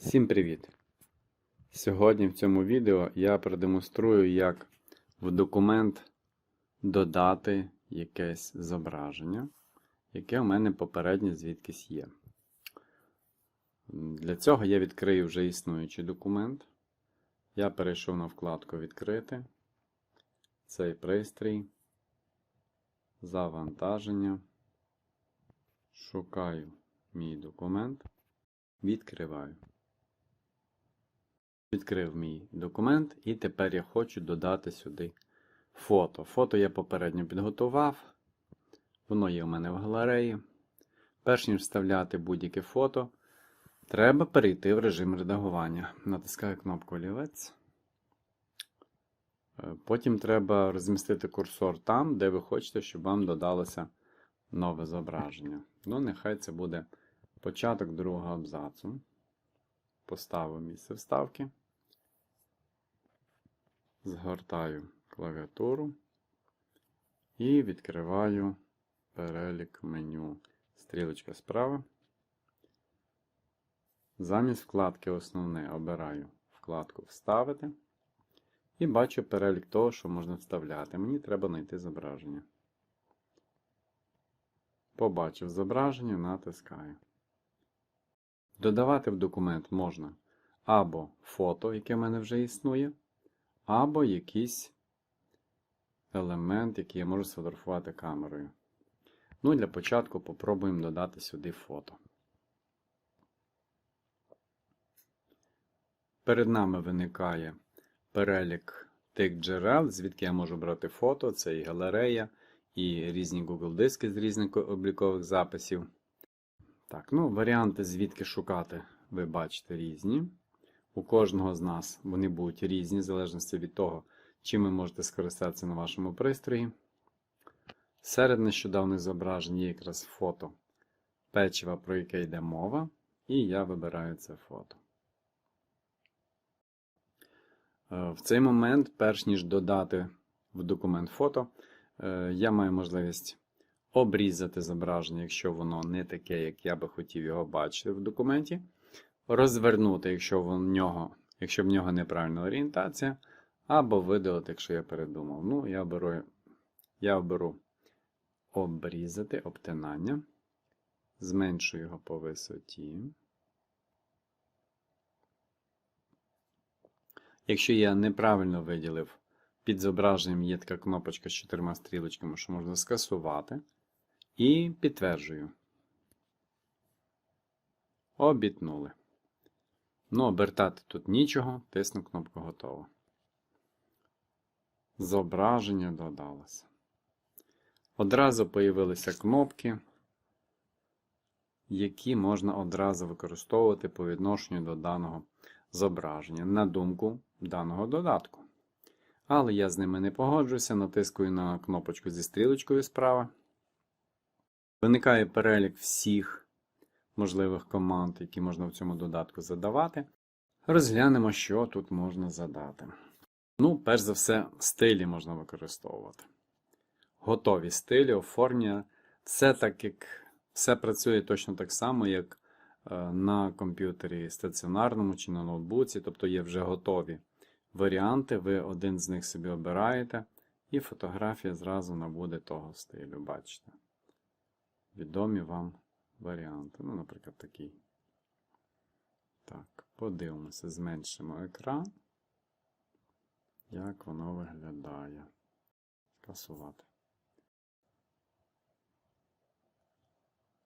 Всім привіт! Сьогодні в цьому відео я продемонструю, як в документ додати якесь зображення, яке у мене попередньо звідкись є. Для цього я відкрию вже існуючий документ. Я перейшов на вкладку Відкрити. Цей пристрій. Завантаження. Шукаю мій документ. Відкриваю. Відкрив мій документ, і тепер я хочу додати сюди фото. Фото я попередньо підготував. Воно є у мене в галереї. Перш ніж вставляти будь-яке фото, треба перейти в режим редагування. Натискаю кнопку олівець. Е, Потім треба розмістити курсор там, де ви хочете, щоб вам додалося нове зображення. Ну, нехай це буде початок другого абзацу. Поставив місце вставки. Згортаю клавіатуру і відкриваю перелік меню. Стрілочка справа. Замість вкладки Основне обираю вкладку Вставити. І бачу перелік того, що можна вставляти. Мені треба знайти зображення. Побачив зображення, натискаю. Додавати в документ можна або фото, яке в мене вже існує, або якийсь елемент, який я можу сфотографувати камерою. Ну, для початку попробуємо додати сюди фото. Перед нами виникає перелік тих джерел, звідки я можу брати фото. Це і галерея, і різні Google диски з різних облікових записів. Так, ну, варіанти, звідки шукати, ви бачите різні. У кожного з нас вони будуть різні, в залежності від того, чим ви можете скористатися на вашому пристрої. Серед нещодавних зображень є якраз фото печива, про яке йде мова, і я вибираю це фото. Е, В цей момент, перш ніж додати в документ фото, е, я маю можливість обрізати зображення, якщо воно не таке, як я би хотів його бачити в документі. Розвернути, якщо в нього, якщо в нього неправильна орієнтація, або видалити, якщо я передумав. Ну, я беру, я оберу обрізати обтинання, зменшую його по висоті. Якщо я неправильно виділив, під зображенням є така кнопочка з чотирма стрілочками, що можна скасувати. І підтверджую. Обітнули. Ну, обертати тут нічого, тисну кнопку готово. Зображення додалося. Одразу появилися кнопки, які можна одразу використовувати по відношенню до даного зображення, на думку даного додатку. Але я з ними не погоджуюся, натискую на кнопочку зі стрілочкою справа. Виникає перелік всіх можливих команд, які можна в цьому додатку задавати. Розглянемо, що тут можна задати. Ну, перш за все, стилі можна використовувати. Готові стилі, оформлення. Все так, як все працює точно так само, як е, на комп'ютері стаціонарному чи на ноутбуці, тобто є вже готові варіанти, ви один з них собі обираєте, і фотографія зразу набуде того стилю, бачите. Відомі вам варіанти. Ну, наприклад, такий. Так, подивимося, зменшимо екран. Як воно виглядає. Скасувати.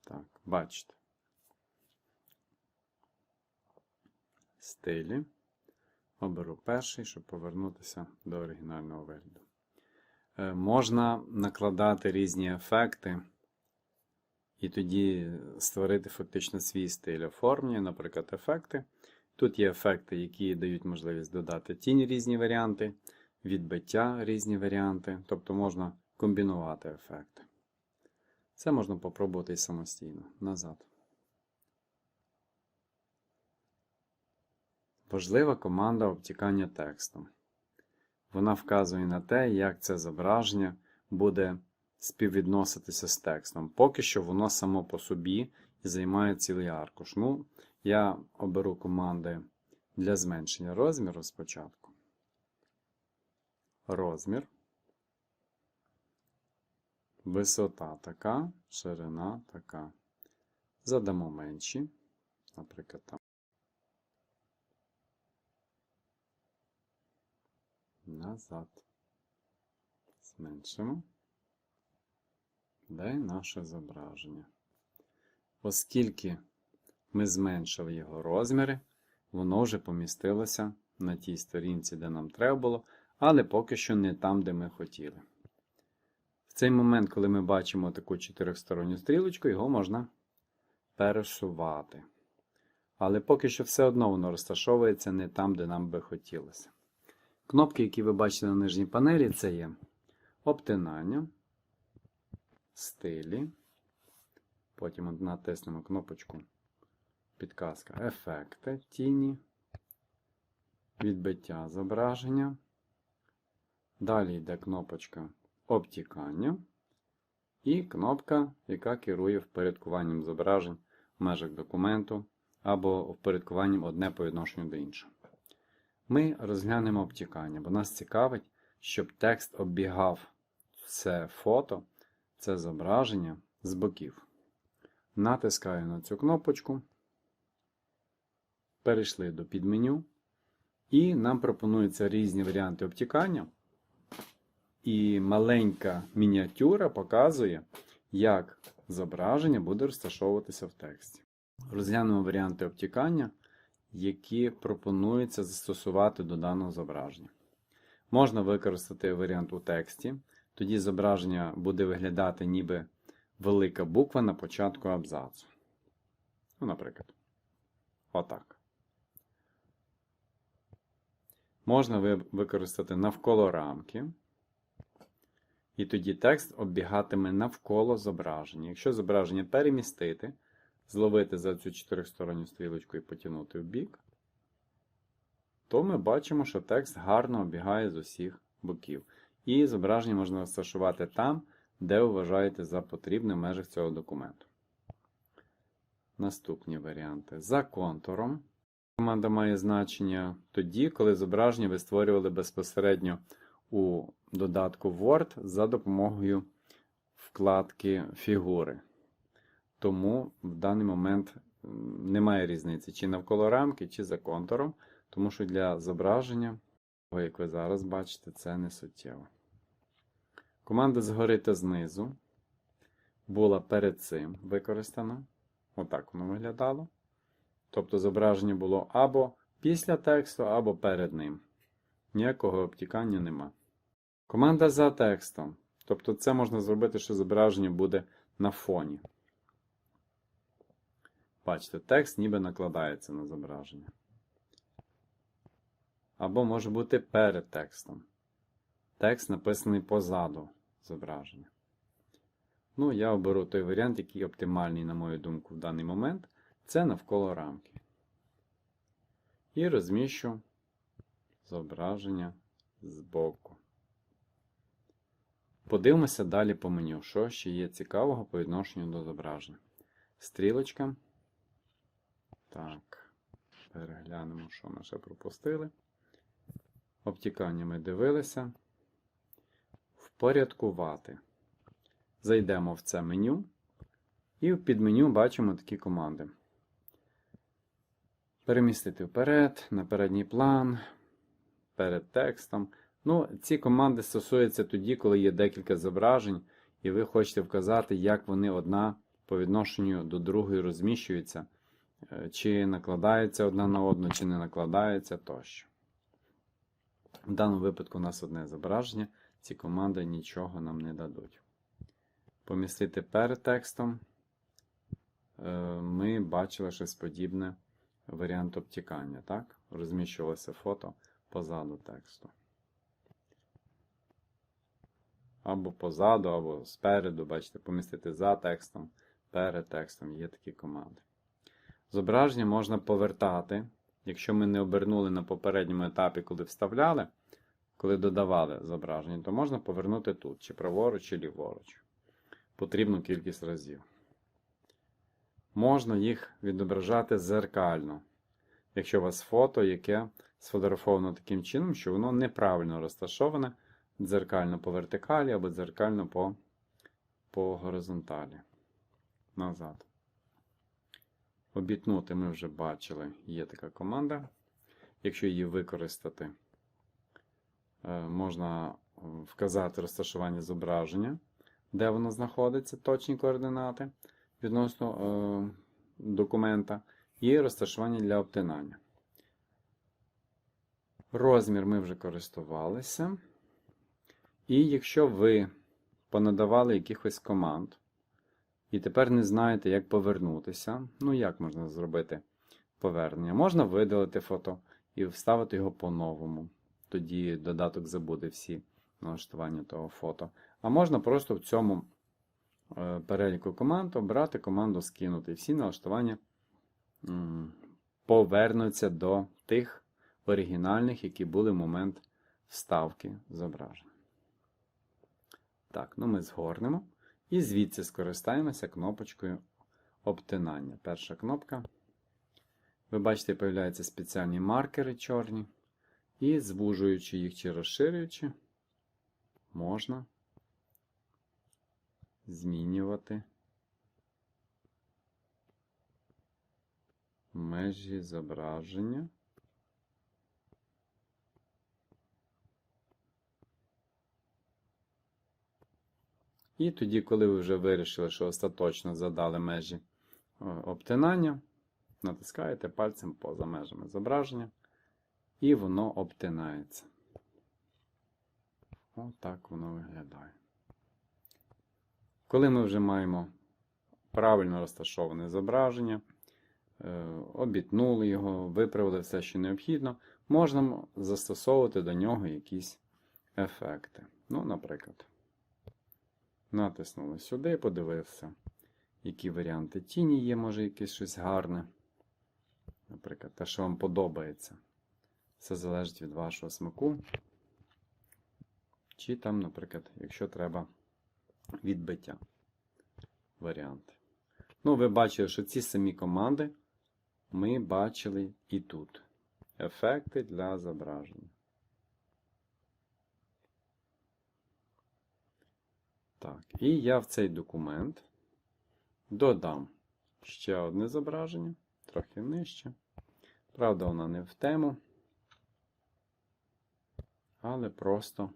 Так, бачите. Стилі. Оберу перший, щоб повернутися до оригінального вигляду. Е, можна накладати різні ефекти. І тоді створити фактично свій стиль оформлення, наприклад, ефекти. Тут є ефекти, які дають можливість додати тінь різні варіанти, відбиття різні варіанти, тобто можна комбінувати ефекти. Це можна попробувати і самостійно. Назад. Важлива команда обтікання текстом. Вона вказує на те, як це зображення буде співвідноситися з текстом. Поки що воно само по собі і займає цілий аркуш. Ну, Я оберу команди для зменшення розміру спочатку. Розмір. Висота така, ширина така. Задамо менші. Наприклад, там. Назад. Зменшимо. Де наше зображення? Оскільки ми зменшили його розміри, воно вже помістилося на тій сторінці, де нам треба було, але поки що не там, де ми хотіли. В цей момент, коли ми бачимо таку чотирьохсторонню стрілочку, його можна пересувати. Але поки що все одно воно розташовується не там, де нам би хотілося. Кнопки, які ви бачите на нижній панелі, це є обтинання, стилі. Потім натиснемо кнопочку підказка Ефекти, тіні, відбиття зображення. Далі йде кнопочка обтікання і кнопка, яка керує впорядкуванням зображень в межах документу або впорядкуванням одне по відношенню до іншого. Ми розглянемо обтікання, бо нас цікавить, щоб текст оббігав це фото, це зображення з боків. Натискаю на цю кнопочку. Перейшли до підменю. І нам пропонуються різні варіанти обтікання. І маленька мініатюра показує, як зображення буде розташовуватися в тексті. Розглянемо варіанти обтікання, які пропонується застосувати до даного зображення. Можна використати варіант у тексті, тоді зображення буде виглядати ніби велика буква на початку абзацу. Ну, наприклад, отак. Можна використати навколо рамки. І тоді текст оббігатиме навколо зображення. Якщо зображення перемістити, зловити за цю чотирьохсторонню стрілочку і потягнути в бік, то ми бачимо, що текст гарно оббігає з усіх боків. І зображення можна розташувати там, де вважаєте за потрібне в межах цього документу. Наступні варіанти. За контуром. Команда має значення тоді, коли зображення ви створювали безпосередньо у додатку Word за допомогою вкладки фігури. Тому в даний момент немає різниці, чи навколо рамки, чи за контуром, тому що для зображення, як ви зараз бачите, це не суттєво. Команда згори та знизу була перед цим використана. Отак воно виглядало. Тобто зображення було або після тексту, або перед ним. Ніякого обтікання нема. Команда за текстом. Тобто це можна зробити, що зображення буде на фоні. Бачите, текст ніби накладається на зображення. Або може бути перед текстом. Текст написаний позаду зображення. Ну, я оберу той варіант, який оптимальний, на мою думку, в даний момент. Це навколо рамки. І розміщу зображення збоку. Подивимося далі по меню, що ще є цікавого по відношенню до зображення. Стрілочка. Так, переглянемо, що ми ще пропустили. Обтікання ми дивилися. Впорядкувати. Зайдемо в це меню. І в підменю бачимо такі команди. Перемістити вперед, на передній план, перед текстом. Ну, Ці команди стосуються тоді, коли є декілька зображень, і ви хочете вказати, як вони одна по відношенню до другої розміщуються, е, чи накладаються одна на одну, чи не накладаються тощо. В даному випадку у нас одне зображення, ці команди нічого нам не дадуть. Помістити перед текстом. Е, ми бачили щось подібне варіант обтікання. так? Розміщувалося фото позаду тексту. Або позаду, або спереду, бачите, помістити за текстом, перед текстом є такі команди. Зображення можна повертати. Якщо ми не обернули на попередньому етапі, коли вставляли, коли додавали зображення, то можна повернути тут, чи праворуч, чи ліворуч. Потрібну кількість разів. можна їх відображати зеркально. Якщо у вас фото, яке сфотографовано таким чином, що воно неправильно розташоване дзеркально по вертикалі або дзеркально по, по горизонталі. Назад. Обітнути ми вже бачили, є така команда. Якщо її використати, можна вказати розташування зображення, де воно знаходиться, точні координати відносно е, документа, і розташування для обтинання. Розмір ми вже користувалися. І якщо ви понадавали якихось команд, і тепер не знаєте, як повернутися, ну як можна зробити повернення? Можна видалити фото і вставити його по-новому. Тоді додаток забуде всі налаштування того фото. А можна просто в цьому е, переліку команд обрати команду скинути. І всі налаштування повернуться до тих оригінальних, які були в момент вставки зображення. Так, ну ми згорнемо. І звідси скористаємося кнопочкою обтинання. Перша кнопка. Ви бачите, появляються спеціальні маркери чорні. І звужуючи їх чи розширюючи, можна змінювати межі зображення. І тоді, коли ви вже вирішили, що остаточно задали межі е, обтинання, натискаєте пальцем поза межами зображення, і воно обтинається. Отак воно виглядає. Коли ми вже маємо правильно розташоване зображення, е, обітнули його, виправили все, що необхідно, можна застосовувати до нього якісь ефекти. Ну, наприклад. Натиснули сюди, подивився, які варіанти тіні є, може якесь щось гарне. Наприклад, те, що вам подобається. Все залежить від вашого смаку. Чи там, наприклад, якщо треба відбиття варіанти. Ну, ви бачили, що ці самі команди ми бачили і тут. Ефекти для зображення. Так, і я в цей документ додам ще одне зображення, трохи нижче. Правда, вона не в тему, але просто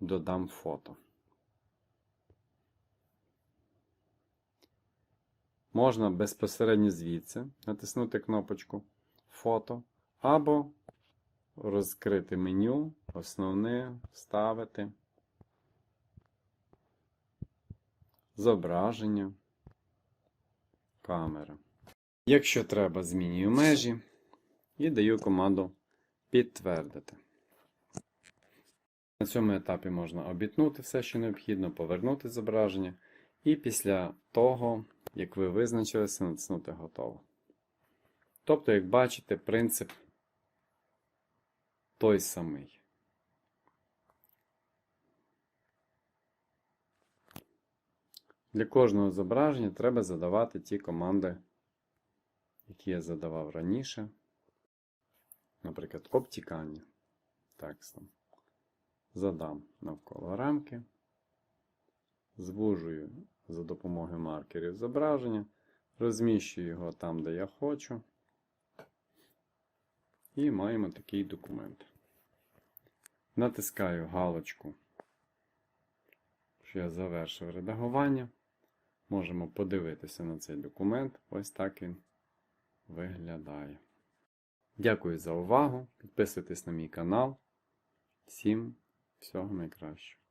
додам фото. Можна безпосередньо звідси натиснути кнопочку Фото або розкрити меню, основне, вставити. зображення, камера. Якщо треба, змінюю межі і даю команду підтвердити. На цьому етапі можна обітнути все, що необхідно, повернути зображення, і після того, як ви визначилися, натиснути Готово. Тобто, як бачите, принцип той самий. Для кожного зображення треба задавати ті команди, які я задавав раніше. Наприклад, обтікання текстом. Задам навколо рамки, звужую за допомогою маркерів зображення, розміщую його там, де я хочу. І маємо такий документ. Натискаю галочку, що я завершив редагування. Можемо подивитися на цей документ. Ось так він виглядає. Дякую за увагу. Підписуйтесь на мій канал. Всім всього найкращого.